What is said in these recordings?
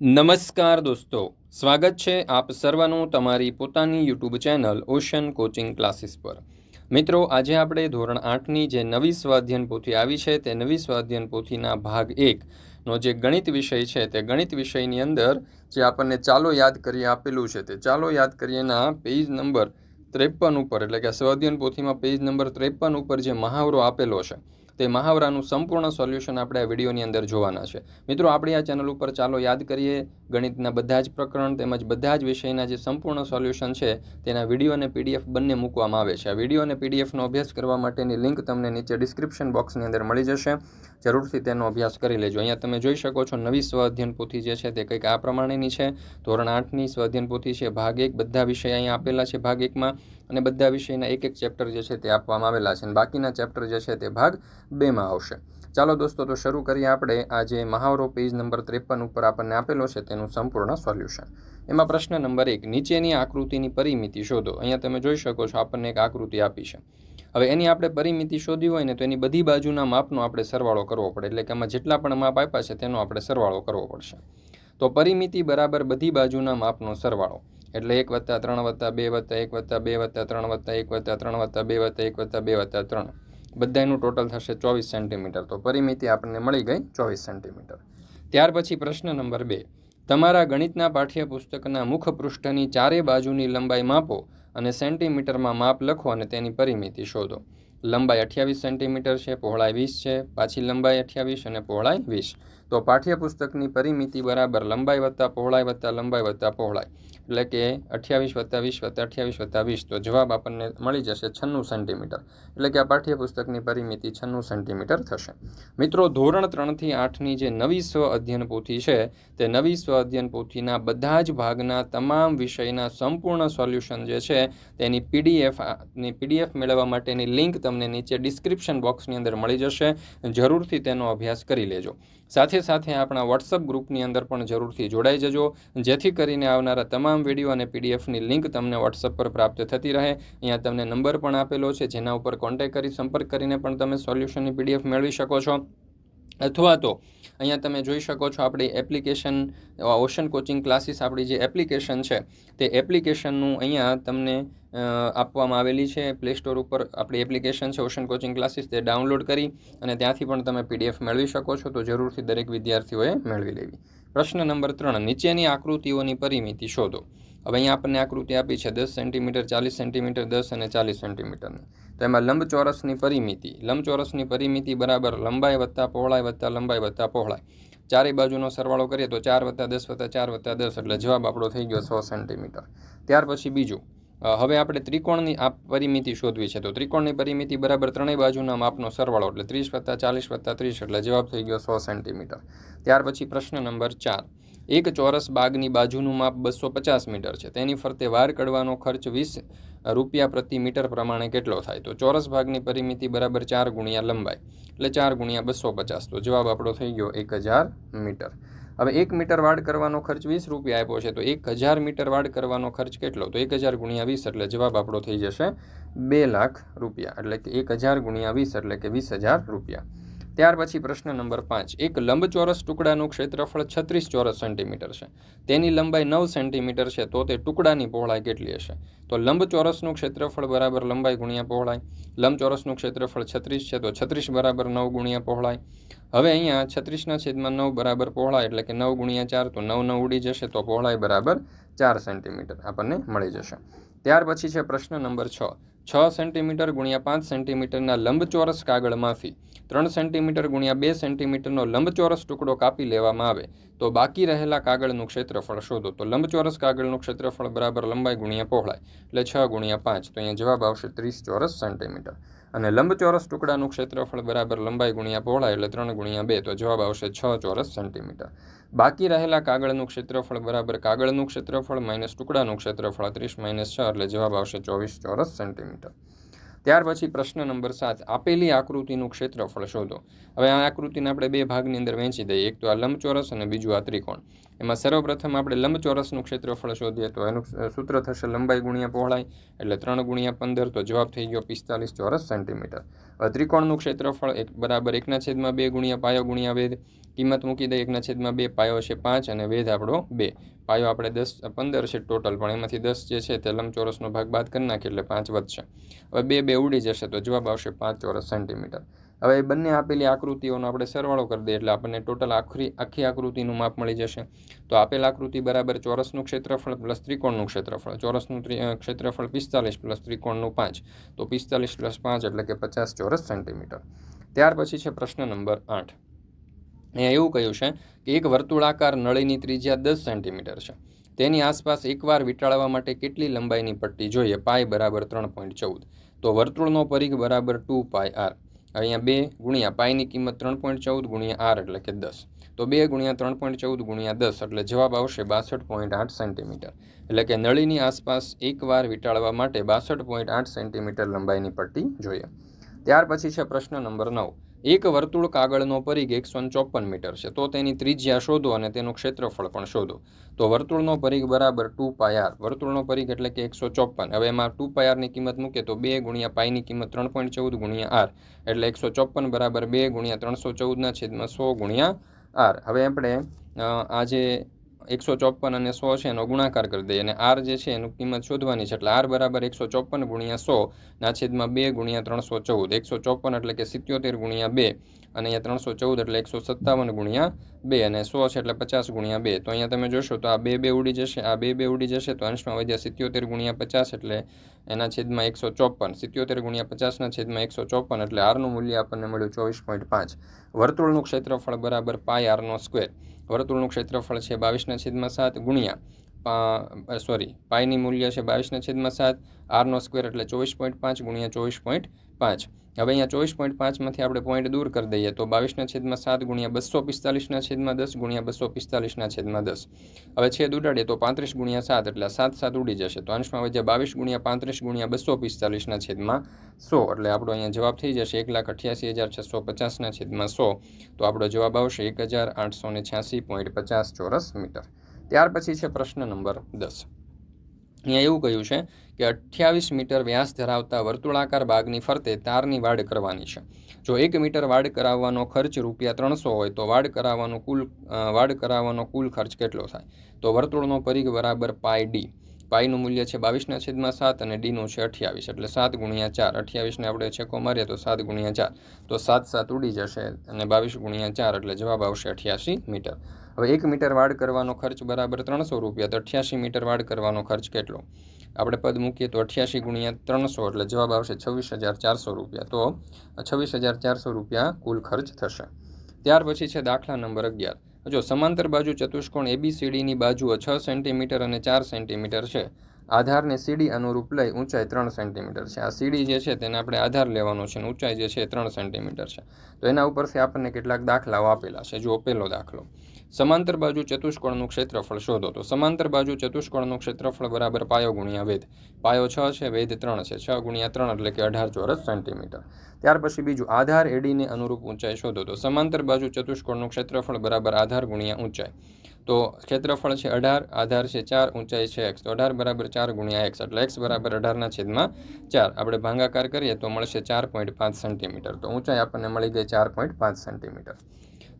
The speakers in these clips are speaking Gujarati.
નમસ્કાર દોસ્તો, સ્વાગત છે આપ સર્વનું તમારી પોતાની YouTube channel ocean coaching classes પર. મિત્રો, આજે આપણે ધોરણ આઠની જે નવી સ્વાધ્યન પોથી આવી છે, તે નવી સ્વાધ્યન પોથીના ભાગ એકનો જે ગણિત વિષય છે, તે ગણિત વિષયની અંદર જે આપણને ચાલો યાદ કરીએ આપેલું છે, તે ચાલો યાદ કરીએના પેજ નંબર ત્રેપન ઉપર, એટલે કે સ્વાધ્યન પોથીમાં પેજ નંબર ત્રેપન ઉપર જે મહાવરો આપેલો છે. તે મહાવરાનું સંપૂર્ણ સોલ્યુશન આપણે આ વિડીયોની અંદર જોવાના છે. મિત્રો, આપણી આ ચેનલ ઉપર ચાલો યાદ કરીએ, ગણિતના બધા જ પ્રકરણ તેમજ બધા જ વિષયના જે સંપૂર્ણ સોલ્યુશન છે, તેના વીડિયો અને પીડીએફ બંને મૂકવામાં આવે છે. આ વીડિયો અને પીડીએફનો અભ્યાસ કરવા માટેની લિંક તમને નીચે ડિસ્ક્રિપ્શન બોક્સની અંદર મળી જશે. જરૂરથી તેનો અભ્યાસ કરી લેજો. અહીંયા તમે જોઈ શકો છો, નવી સ્વાધ્યન પોથી જે છે તે કંઈક આ પ્રમાણેની છે. ધોરણ આઠની સ્વાધ્યન પોથી છે, ભાગ એક. બધા વિષય અહીંયા આપેલા છે ભાગ એકમાં. અને બધા વિષયના એક એક ચેપ્ટર જે છે તે આપવામાં આવેલા છે અને બાકીના ચેપ્ટર જે છે તે ભાગ બેમાં આવશે. ચાલો દોસ્તો, તો શરૂ કરીએ આપણે આ જે મહાવરો પેજ નંબર ત્રેપન ઉપર આપણને આપેલો છે તેનું સંપૂર્ણ સોલ્યુશન એમાં પ્રશ્ન નંબર એક, નીચેની આકૃતિની પરિમિતિ શોધો. અહીંયા તમે જોઈ શકો છો આપણને એક આકૃતિ આપી છે. હવે એની આપણે પરિમિતિ શોધી હોય ને તો એની બધી બાજુના માપનો આપણે સરવાળો કરવો પડે. એટલે કે આમાં જેટલા પણ માપ આપ્યા છે તેનો આપણે સરવાળો કરવો પડશે. તો પરિમિતિ બરાબર બધી બાજુના માપનો સરવાળો. એટલે એક વત્તા ત્રણ વત્તા બે વત્તા એક વત્તા બે વત્તા ત્રણ વત્તા એક વત્તા ત્રણ વત્તા બે વત્તા એક વત્તા બે વત્તા ત્રણ. બધાનું ટોટલ થશે ચોવીસ સેન્ટીમીટર. તો પરિમિતિ આપણને મળી ગઈ ચોવીસ સેન્ટીમીટર. ત્યાર પછી પ્રશ્ન નંબર બે. તમારા ગણિતના પાઠ્યપુસ્તકના મુખપૃષ્ઠની ચારે બાજુની લંબાઈ માપો અને સેન્ટીમીટરમાં માપ લખો અને તેની પરિમિતિ શોધો. લંબાઈ અઠ્યાવીસ સેન્ટીમીટર છે, પહોળાઈ વીસ છે, પાછી લંબાઈ અઠ્યાવીસ અને પહોળાઈ વીસ. તો પાઠ્યપુસ્તકની પરિમિતિ બરાબર લંબાઈ વત્તા પહોળાઈ વત્તા લંબાઈ વત્તા પહોળાઈ. એટલે કે અઠ્યાવીસ વત્તા વીસ વત્તા અઠ્યાવીસ વત્તા વીસ. તો જવાબ આપણને મળી જશે છન્નું સેન્ટીમીટર. એટલે કે આ પાઠ્યપુસ્તકની પરિમિતિ છન્નું સેન્ટીમીટર થશે. મિત્રો, ધોરણ ત્રણથી આઠની જે નવી સ્વ અધ્યયન પોથી છે, તે નવી સ્વ અધ્યયન પોથીના બધા જ ભાગના તમામ વિષયના સંપૂર્ણ સોલ્યુશન જે છે, તેની પીડીએફની પીડીએફ મેળવવા માટેની લિંક તમને નીચે ડિસ્ક્રિપ્શન બોક્સની અંદર મળી જશે. જરૂરથી તેનો અભ્યાસ કરી લેજો. સાથે સાથે આપણા વોટ્સઅપ ગ્રુપની અંદર પણ જરૂરથી જોડાઈ જજો. જેથી કરીને આવનારા તમામ વીડિયો અને પીડીએફની લિંક તમને વોટ્સઅપ પર પ્રાપ્ત થતી રહે. અહીંયા તમને નંબર પણ આપેલો છે, જેના ઉપર કોન્ટેક્ટ કરી સંપર્ક કરીને પણ તમે સોલ્યુશનની પીડીએફ મેળવી શકો છો. અથવા તો અહીંયા તમે જોઈ શકો છો આપણી એપ્લિકેશન ઓશન કોચિંગ ક્લાસીસ આપણી જે એપ્લિકેશન છે, તે એપ્લિકેશનનું અહીંયા તમને આપવામાં આવેલી છે. પ્લે સ્ટોર ઉપર આપણી એપ્લિકેશન છે ઓશન કોચિંગ ક્લાસીસ તે ડાઉનલોડ કરી અને ત્યાંથી પણ તમે પીડીએફ મેળવી શકો છો. તો જરૂરથી દરેક વિદ્યાર્થીઓએ મેળવી લેવી. પ્રશ્ન નંબર ત્રણ, નીચેની આકૃતિઓની પરિમિતિ શોધો. હવે અહીંયા આપણને આકૃતિ આપી છે દસ સેન્ટીમીટર, ચાલીસ સેન્ટીમીટર, દસ અને ચાલીસ સેન્ટીમીટરની. તો એમાં લંબચોરસની પરિમિતિ લંબચોરસની પરિમિતિ બરાબર લંબાઈ વત્તા પહોળાઈ વત્તા લંબાઈ વત્તા પહોળાઈ. ચારે બાજુનો સરવાળો કરીએ તો ચાર વત્તા દસ વત્તા ચાર વત્તા દસ, એટલે જવાબ આપણો થઈ ગયો સો સેન્ટીમીટર. ત્યાર પછી બીજું હવે આપણે ત્રિકોણની આ પરિમિતિ શોધવી છે. તો ત્રિકોણની પરિમિતિ બરાબર ત્રણેય બાજુના માપનો સરવાળો, એટલે ત્રીસ વત્તા ચાલીસ વત્તા ત્રીસ, એટલે જવાબ થઈ ગયો સો સેન્ટીમીટર. ત્યાર પછી પ્રશ્ન નંબર ચાર. એક ચોરસ બાગની બાજુનું માપ બસો પચાસ મીટર છે. તેની ફરતે વાર કડવાનો ખર્ચ વીસ રૂપિયા પ્રતિ મીટર પ્રમાણે કેટલો થાય? તો ચોરસ ભાગની પરિમિતિ બરાબર ચાર ગુણ્યા લંબાઈ, એટલે ચાર ગુણ્યા બસો પચાસ. તો જવાબ આપણો થઈ ગયો એક હજાર મીટર. હવે એક મીટર વાડ કરવાનો ખર્ચ વીસ રૂપિયા આપ્યો છે, તો એક હજાર મીટર વાડ કરવાનો ખર્ચ કેટલો? તો એક હજાર ગુણ્યા વીસ, એટલે જવાબ આપણો થઈ જશે બે લાખ રૂપિયા, એટલે કે એક હજાર ગુણ્યા વીસ, એટલે કે વીસ હજાર રૂપિયા. ત્યાર પછી પ્રશ્ન નંબર પાંચ. એક લંબચોરસ ટુકડાનું ક્ષેત્રફળ છત્રીસ ચોરસ સેન્ટીમીટર છે. તેની લંબાઈ નવ સેન્ટીમીટર છે, તો તે ટુકડાની પહોળાઈ કેટલી હશે? તો લંબચોરસનું ક્ષેત્રફળ બરાબર લંબાઈ ગુણ્યા પહોળાઈ. લંબચોરસનું ક્ષેત્રફળ છત્રીસ છે, તો છત્રીસ બરાબર નવ ગુણ્યા પહોળાઈ. હવે અહીંયા છત્રીસના છેદમાં નવ બરાબર પહોળાઈ એટલે કે નવ ગુણ્યા ચાર, તો નવ નવ ઉડી જશે, તો પહોળાઈ બરાબર ચાર સેન્ટીમીટર આપણને મળી જશે. ત્યાર પછી છે પ્રશ્ન નંબર છ. છ સેન્ટીમીટર ગુણ્યા પાંચ સેન્ટીમીટરના લંબચોરસ કાગળમાંથી ત્રણ સેન્ટીમીટર ગુણ્યા બે સેન્ટીમીટરનો લંબચોરસ ટુકડો કાપી લેવામાં આવે તો બાકી રહેલા કાગળનું ક્ષેત્રફળ શોધો. તો લંબચોરસ કાગળનું ક્ષેત્રફળ બરાબર લંબાઈ ગુણ્યા પહોળાઈ. એટલે છ ગુણ્યા પાંચ, તો અહીંયા જવાબ આવશે ત્રીસ ચોરસ સેન્ટીમીટર. અને લંબચોરસ ટુકડાનું ક્ષેત્રફળ બરાબર લંબાઈ ગુણ્યા પહોળાઈ એટલે ત્રણ ગુણ્યા બે, તો જવાબ આવશે છ ચોરસ સેન્ટીમીટર. બાકી રહેલા કાગળનું ક્ષેત્રફળ બરાબર કાગળનું ક્ષેત્રફળ માઇનસ ટુકડાનું ક્ષેત્રફળ ત્રીસ માઇનસ છ, એટલે જવાબ આવશે ચોવીસ ચોરસ સેન્ટીમીટર. ત્યાર પછી પ્રશ્ન નંબર સાત, આપેલી આકૃતિનું ક્ષેત્રફળ શોધો. હવે આ આકૃતિને આપણે બે ભાગની અંદર વહેંચી દઈએ. એક તો આ લંબચોરસ અને બીજું આ ત્રિકોણ. એમાં સર્વપ્રથમ આપણે લંબચોરસનું ક્ષેત્રફળ શોધીએ તો એનું સૂત્ર થશે લંબાઈ ગુણ્યા પહોળાઈ એટલે ત્રણ ગુણ્યા પંદર તો જવાબ થઈ ગયો પિસ્તાલીસ ચોરસ સેન્ટીમીટર. ત્રિકોણનું ક્ષેત્રફળ એક, બરાબર એકના છેદમાં બે ગુણ્યા પાયો ગુણ્યા વેદ કિંમત મૂકી દઈએ એકના છેદમાં બે, પાયો છે પાંચ અને વેધ આપણો બે. પાયો આપણે દસ પંદર છે ટોટલ, પણ એમાંથી દસ જે છે તે લંબચોરસનો ભાગ બાદ કરી નાખીએ એટલે પાંચ વધશે. હવે બે બે ઉડી જશે તો જવાબ આવશે પાંચ ચોરસ સેન્ટીમીટર. હવે એ બંને આપેલી આકૃતિઓનો આપણે સરવાળો કરી દઈએ એટલે આપણને ટોટલ આખરી, આખી આકૃતિનું માપ મળી જશે. તો આપેલ આકૃતિ બરાબર ચોરસનું ક્ષેત્રફળ પ્લસ ત્રિકોણનું ક્ષેત્રફળ, ચોરસનું ત્રિ- ક્ષેત્રફળ પિસ્તાલીસ પ્લસ ત્રિકોણનું પાંચ. તો પિસ્તાલીસ પ્લસ પાંચ એટલે કે પચાસ ચોરસ સેન્ટીમીટર ત્યાર પછી છે પ્રશ્ન નંબર આઠ. અહીંયા એવું કહ્યું છે કે એક વર્તુળાકાર નળીની ત્રિજ્યા દસ સેન્ટીમીટર છે. તેની આસપાસ એકવાર વીંટાળવા માટે કેટલી લંબાઈની પટ્ટી જોઈએ? પાય બરાબર ત્રણ પોઈન્ટ ચૌદ. તો વર્તુળનો પરિઘ બરાબર ટુ પાય આર અહીંયા બે ગુણ્યા પાઈની કિંમત ત્રણ પોઈન્ટ ચૌદ ગુણ્યા આર એટલે કે દસ. તો બે ગુણ્યા ત્રણ પોઈન્ટ ચૌદ ગુણ્યા દસ એટલે જવાબ આવશે બાસઠ પોઈન્ટ આઠ સેન્ટીમીટર. એટલે કે નળીની આસપાસ એકવાર વીંટાળવા માટે બાસઠ પોઈન્ટ આઠ સેન્ટીમીટર લંબાઈની પટ્ટી જોઈએ. ત્યાર પછી છે પ્રશ્ન નંબર નવ. એક વર્તુળ કાગળનો પરિઘ એકસો ચોપન મીટર છે. તો તેની ત્રિજ્યા શોધો અને તેનું ક્ષેત્રફળ પણ શોધો. તો વર્તુળનો પરિઘ બરાબર ટુ પાયાર વર્તુળનો પરિઘ એટલે કે એકસો ચોપન. હવે એમાં ટુ પાયારની કિંમત મૂકે તો બે ગુણ્યા પાયની કિંમત ત્રણ પોઈન્ટ ચૌદ ગુણ્યા આર. એટલે એકસો ચોપન બરાબર બે ગુણ્યા ત્રણસો ચૌદના છેદમાં સો ગુણ્યા આર. હવે આપણે આ જે એકસો ચોપન અને સો છે, એનો ગુણાકાર કરી દઈએ. અને આર જે છે, એનું કિંમત શોધવાની છે, એટલે આર બરાબર એકસો ચોપન ગુણ્યા સો ના છેદમાં બે ગુણ્યા ત્રણસો ચૌદ. એકસો ચોપન એટલે કે સિત્યોતેર ગુણ્યા બે, અને અહીંયા ત્રણસો ચૌદ એટલે એકસો સત્તાવન ગુણ્યા બે, અને સો છે એટલે પચાસ ગુણ્યા બે. તો અહીંયા તમે જોશો તો આ બે બે ઉડી જશે, આ બે બે ઉડી જશે, તો અંશમાં વધ્યા સિત્યોતેર ગુણ્યા પચાસ એટલે એના છેદમાં એકસો ચોપન સિત્યોતેર ગુણ્યા પચાસના છેદમાં એકસો ચોપન એટલે આરનું મૂલ્ય આપણને મળ્યું ચોવીસ પોઈન્ટ પાંચ. વર્તુળનું ક્ષેત્રફળ બરાબર પાય આરનો સ્ક્વેર. વર્તુળનું ક્ષેત્રફળ છે બાવીસના છેદમાં સાત ગુણ્યા સોરી પાયની મૂલ્ય છે બાવીસના છેદમાં સાત. આરનો સ્ક્વેર એટલે ચોવીસ પોઈન્ટ પાંચ ગુણ્યા ચોવીસ પોઈન્ટ પાંચ. હવે અહીંયા ચોવીસ પોઈન્ટ પાંચમાંથી આપણે પોઈન્ટ દૂર કરી દઈએ તો બાવીસના છેદમાં સાત ગુણ્યા બસો પિસ્તાલીસના છેદમાં દસ ગુણ્યા બસો પિસ્તાલીસના છેદમાં દસ. હવે છેદ ઉડાડીએ તો પાંત્રીસ ગુણ્યા સાત એટલે સાત સાત ઉડી જશે. તો અંશમાં વધ્યા બાવીસ ગુણ્યા પાંત્રીસ ગુણ્યા બસો પિસ્તાલીસના છેદમાં સો એટલે આપણો અહીંયા જવાબ થઈ જશે એક લાખ અઠ્યાસી હજાર છસો પચાસના છેદમાં સો. તો આપણો જવાબ આવશે એક હજાર આઠસો ને છ્યાસી પોઈન્ટ પચાસ ચોરસ મીટર. ત્યાર પછી છે પ્રશ્ન નંબર દસ. અહીંયા એવું કહ્યું છે કે અઠ્યાવીસ મીટર વ્યાસ ધરાવતા વર્તુળાકાર બાગની ફરતે તારની વાડ કરવાની છે. જો એક મીટર વાડ કરાવવાનો ખર્ચ રૂપિયા ત્રણસો હોય તો વાડ કરાવવાનો કુલ વાડ કરાવવાનો કુલ ખર્ચ કેટલો થાય? તો વર્તુળનો પરિઘ બરાબર પાય ડી. પાયનું મૂલ્ય છે બાવીસના છેદમાં સાત અને ડીનું છે અઠ્યાવીસ. એટલે સાત ગુણ્યા ચાર. અઠ્યાવીસને આપણે છેકો મારીએ તો સાત ગુણ્યા ચાર. તો સાત સાત ઉડી જશે અને બાવીસ ગુણ્યા ચાર એટલે જવાબ આવશે અઠ્યાસી મીટર. હવે એક મીટર વાડ કરવાનો ખર્ચ બરાબર ત્રણસો રૂપિયા. તો અઠ્યાસી મીટર વાડ કરવાનો ખર્ચ કેટલો? આપણે પદ મૂકીએ તો અઠ્યાસી ગુણ્યા ત્રણસો એટલે જવાબ આવશે છવ્વીસ હજાર ચારસો રૂપિયા. તો છવ્વીસ હજાર ચારસો રૂપિયા કુલ ખર્ચ થશે. ત્યાર પછી છે દાખલા નંબર અગિયાર. જો સમાંતર બાજુ ચતુષ્કોણ એબીસીડીની બાજુઓ છ સેન્ટીમીટર અને ચાર સેન્ટીમીટર છે. આધારને સીડી અનુરૂપ લઈ ઊંચાઈ ત્રણ સેન્ટીમીટર છે. આ સીડી જે છે તેને આપણે આધાર લેવાનો છે અને ઊંચાઈ જે છે એ ત્રણ સેન્ટીમીટર છે. તો એના ઉપરથી આપણને કેટલાક દાખલાઓ આપેલા છે. જો પહેલો દાખલો. સમાંતર બાજુ ચતુષ્કોણનું ક્ષેત્રફળ શોધો. તો સમાંતર બાજુ ચતુષ્કોણનું ક્ષેત્રફળ બરાબર પાયો ગુણ્યા વેધ. પાયો છ છે, વેધ ત્રણ છે. છ ગુણ્યા ત્રણ એટલે કે અઢાર ચોરસ સેન્ટીમીટર. ત્યાર પછી બીજું આધાર એડીને અનુરૂપ ઊંચાઈ શોધો. તો સમાંતર બાજુ ચતુષ્કોણનું ક્ષેત્રફળ બરાબર આધાર ગુણ્યા ઊંચાઈ. તો ક્ષેત્રફળ છે અઢાર, આધાર છે ચાર, ઊંચાઈ છે એક્સ તો અઢાર બરાબર ચાર ગુણ્યા એક્સ એટલે એક્સ બરાબર અઢારના છેદમાં ચાર. આપણે ભાંગાકાર કરીએ તો મળશે ચાર પોઈન્ટ પાંચ સેન્ટીમીટર. તો ઊંચાઈ આપણને મળી ગઈ ચાર પોઈન્ટ પાંચ સેન્ટીમીટર.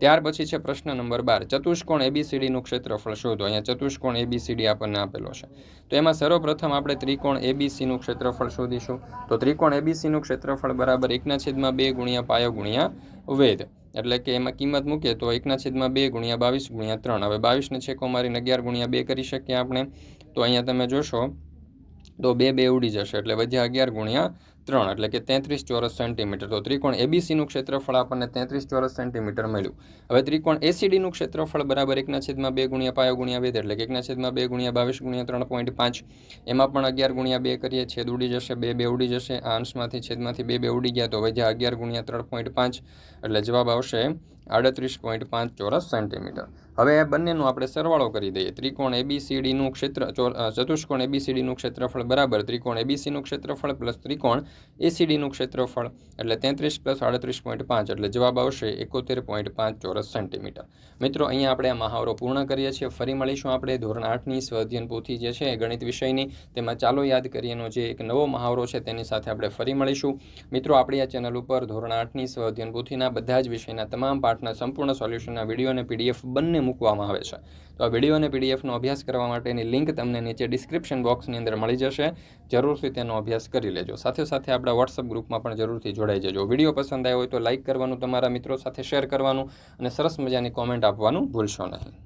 ત્યાર પછી છે પ્રશ્ન નંબર બાર. ચતુષ્કોણ એબીસીડીનું ક્ષેત્રફળ શોધો. અહીંયા ચતુષ્કોણ એબીસીડી આપણને આપેલો છે. તો એમાં સર્વપ્રથમ આપણે ત્રિકોણ એબીસીનું ક્ષેત્રફળ શોધીશું. તો ત્રિકોણ એબીસીનું ક્ષેત્રફળ બરાબર એકના છેદમાં બે ગુણ્યા પાયો ગુણ્યા વેદ એટલે કે એમાં કિંમત મૂકીએ તો એકના છેદમાં બે ગુણ્યા બાવીસ ગુણ્યા ત્રણ. હવે બાવીસને છેકો મારીને અગિયાર ગુણ્યા બે કરી શકીએ આપણે. તો અહીંયા તમે જોશો તો બે બે ઉડી જશે. એટલે વધ્યા અગિયાર ગુણ્યા ત્રણ, એટલે કે તેત્રીસ ચોરસ સેન્ટીમીટર તો ત્રિકોણ એબીસીનું ક્ષેત્રફળ આપણને તેત્રીસ ચોરસ સેન્ટીમીટર મળ્યું. હવે ત્રિકોણ એસીડીનું ક્ષેત્રફળ બરાબર એકના છેદમાં બે ગુણ્યા પાયો ગુણ્યા વેદ એટલે કે એકના છેદમાં બે ગુણ્યા બાવીસ ગુણ્યા ત્રણ પોઈન્ટ પાંચ. એમાં પણ અગિયાર ગુણ્યા બે કરીએ, છેદ ઉડી જશે, બે બે ઉડી જશે. આ અંશમાંથી છેદમાંથી બે બે ઉડી ગયા, તો વધ્યા અગિયાર ગુણ્યા ત્રણ પોઈન્ટ પાંચ, એટલે જવાબ આવશે આડત્રીસ પોઈન્ટ પાંચ ચોરસ સેન્ટીમીટર હવે બંનેનો આપણે સરવાળો કરી દઈએ. ત્રિકોણ એબીસીડીનું ક્ષેત્ર ચતુષ્કોણ એબીસીડીનું ક્ષેત્રફળ બરાબર, ત્રિકોણ એબીસીનું ક્ષેત્રફળ પ્લસ ત્રિકોણ એસીડીનું ક્ષેત્રફળ, એટલે તેત્રીસ પ્લસ આડત્રીસ પોઈન્ટ પાંચ, એટલે જવાબ આવશે એકોતેર પોઈન્ટ પાંચ ચોરસ સેન્ટીમીટર. મિત્રો, અહીંયા આપણે આ મહાવરો પૂર્ણ કરીએ છીએ. ફરી મળીશું આપણે ધોરણ આઠની સ્વઅધ્યયન પોથી જે છે ગણિત વિષયની. તેમાં ચાલો યાદ કરીએનો જે એક નવો મહાવરો છે તેની સાથે આપણે ફરી મળીશું. મિત્રો, આપણી આ ચેનલ ઉપર ધોરણ આઠની સ્વઅધ્યયન પોથીના બધા જ વિષયના તમામ પાઠના સંપૂર્ણ સોલ્યુશનના વીડિયો અને પીડીએફ બંને મૂકવામાં આવે છે. તો આ વીડિયો અને પીડીએફનો અભ્યાસ કરવા માટેની લિંક તમને નીચે ડિસ્ક્રિપ્શન બોક્સની અંદર મળી જશે. જરૂરથી તેનો અભ્યાસ કરી લેજો. સાથે સાથે આપણા વોટ્સઅપ ગ્રુપમાં પણ જરૂરથી જોડાઈ જજો. વીડિયો પસંદ આવ્યો હોય તો લાઇક કરવાનું, તમારા મિત્રો સાથે શેર કરવાનું અને સરસ મજાની કોમેન્ટ આપવાનું ભૂલશો નહીં.